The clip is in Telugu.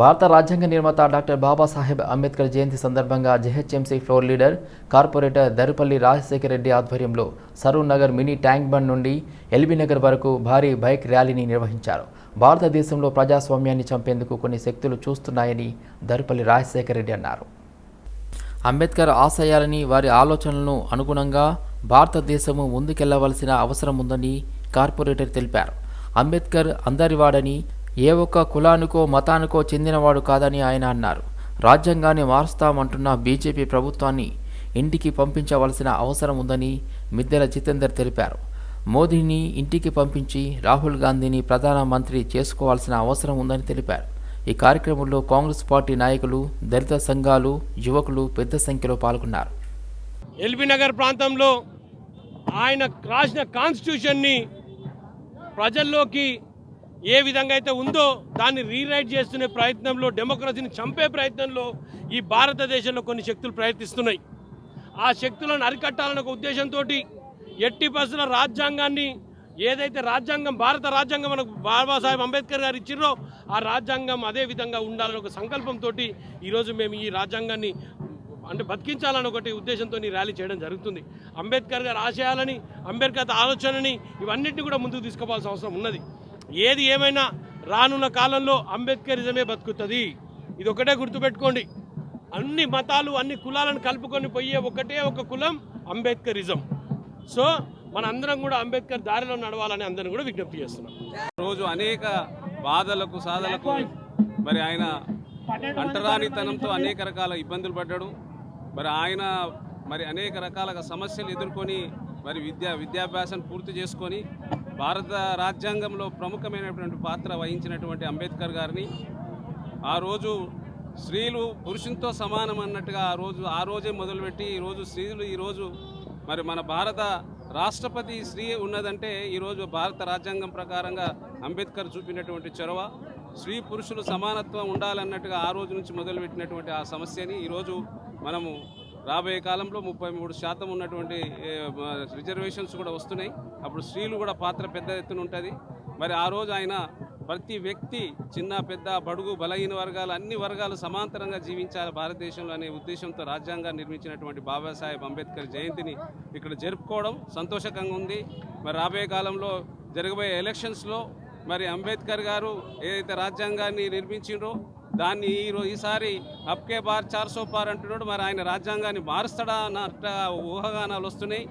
భారత రాజ్యాంగ నిర్మాత డాక్టర్ బాబాసాహెబ్ అంబేద్కర్ జయంతి సందర్భంగా GHMC floor leader corporator Darupalli Rajasekhara Reddy ఆధ్వర్యంలో Saroor Nagar mini tank bund నుండి ఎల్బీ నగర్ వరకు భారీ బైక్ ర్యాలీని నిర్వహించారు. భారతదేశంలో ప్రజాస్వామ్యాన్ని చంపేందుకు కొన్ని శక్తులు చూస్తున్నాయని దరుపల్లి రాజశేఖర రెడ్డి అన్నారు. అంబేద్కర్ ఆశయాలని వారి ఆలోచనలను అనుగుణంగా భారతదేశము ముందుకెళ్ళవలసిన అవసరం ఉందని కార్పొరేటర్ తెలిపారు. అంబేద్కర్ అందరివాడని ఏ ఒక్క కులానికో మతానికో చెందినవాడు కాదని ఆయన అన్నారు. రాజ్యాంగాన్ని మారుస్తామంటున్న బీజేపీ ప్రభుత్వాన్ని ఇంటికి పంపించవలసిన అవసరం ఉందని మిద్దెల జితేందర్ తెలిపారు. మోదీని ఇంటికి పంపించి రాహుల్ గాంధీని ప్రధానమంత్రి చేసుకోవాల్సిన అవసరం ఉందని తెలిపారు. ఈ కార్యక్రమంలో కాంగ్రెస్ పార్టీ నాయకులు దళిత సంఘాలు యువకులు పెద్ద సంఖ్యలో పాల్గొన్నారు. ఎల్బీ నగర్ ప్రాంతంలో ఆయన రాసిన కాన్స్టిట్యూషన్ని ప్రజల్లోకి ఏ విధంగా అయితే ఉందో దాన్ని రీరైట్ చేస్తునే ప్రయత్నంలో డెమోక్రసీని చంపే ప్రయత్నంలో ఈ భారతదేశంలో కొన్ని శక్తులు ప్రయత్నిస్తున్నాయి. ఆ శక్తులను అరికట్టాలనే ఒక ఉద్దేశంతో ఎట్టి పరిస్థితుల రాజ్యాంగాన్ని ఏదైతే రాజ్యాంగం భారత రాజ్యాంగం మనకు బాబాసాహెబ్ అంబేద్కర్ గారు ఇచ్చిర్రో ఆ రాజ్యాంగం అదే విధంగా ఉండాలని ఒక సంకల్పంతో ఈరోజు మేము ఈ రాజ్యాంగాన్ని అంటే బతికించాలని ఒకటి ఉద్దేశంతో ఈ ర్యాలీ చేయడం జరుగుతుంది. అంబేద్కర్ గారి ఆశయాలని అంబేద్కర్ ఆలోచనని ఇవన్నింటినీ కూడా ముందుకు తీసుకోవాల్సిన అవసరం ఉన్నది. ఏది ఏమైనా రానున్న కాలంలో అంబేద్కరిజమే బతుకుతుంది. ఇది ఒకటే గుర్తుపెట్టుకోండి. అన్ని మతాలు అన్ని కులాలను కలుపుకొని పోయే ఒకటే ఒక కులం అంబేద్కరిజం. సో మనందరం కూడా అంబేద్కర్ దారిలో నడవాలని అందరం కూడా విజ్ఞప్తి చేస్తున్నాం. రోజు అనేక బాధలకు సాధలకు మరి ఆయన అంటరానితనంతో అనేక రకాల ఇబ్బందులు పడ్డాడు. మరి ఆయన మరి అనేక రకాల సమస్యలు ఎదుర్కొని మరి విద్యా విద్యాభ్యాసం పూర్తి చేసుకొని భారత రాజ్యాంగంలో ప్రముఖమైనటువంటి పాత్ర వహించినటువంటి అంబేద్కర్ గారిని ఆ రోజు స్త్రీలు పురుషునితో సమానం అన్నట్టుగా ఆ రోజు ఆ రోజే మొదలుపెట్టి ఈరోజు స్త్రీలు ఈరోజు మరి మన భారత రాష్ట్రపతి స్త్రీ ఉన్నదంటే ఈరోజు భారత రాజ్యాంగం ప్రకారంగా అంబేద్కర్ చూపినటువంటి చొరవ. స్త్రీ పురుషులు సమానత్వం ఉండాలన్నట్టుగా ఆ రోజు నుంచి మొదలుపెట్టినటువంటి ఆ సమస్యని ఈరోజు మనము రాబోయే కాలంలో ముప్పై మూడు శాతం ఉన్నటువంటి రిజర్వేషన్స్ కూడా వస్తున్నాయి. అప్పుడు స్త్రీలు కూడా పాత్ర పెద్ద ఎత్తున ఉంటుంది. మరి ఆ రోజు ఆయన ప్రతి వ్యక్తి చిన్న పెద్ద బడుగు బలహీన వర్గాలు అన్ని వర్గాలు సమాంతరంగా జీవించాలి భారతదేశంలో అనే ఉద్దేశంతో రాజ్యాంగాన్ని నిర్మించినటువంటి బాబాసాహెబ్ అంబేద్కర్ జయంతిని ఇక్కడ జరుపుకోవడం సంతోషకంగా ఉంది. మరి రాబోయే కాలంలో జరగబోయే ఎలక్షన్స్లో మరి అంబేద్కర్ గారు ఏదైతే రాజ్యాంగాన్ని నిర్మించిండ్రో దాన్ని ఈ ఈసారి అప్కే బార్ చార్ సో పార్ అంటున్నాడు. మరి ఆయన రాజ్యాంగాన్ని మారుస్తాడా అన్న ఊహాగానాలు వస్తున్నాయి.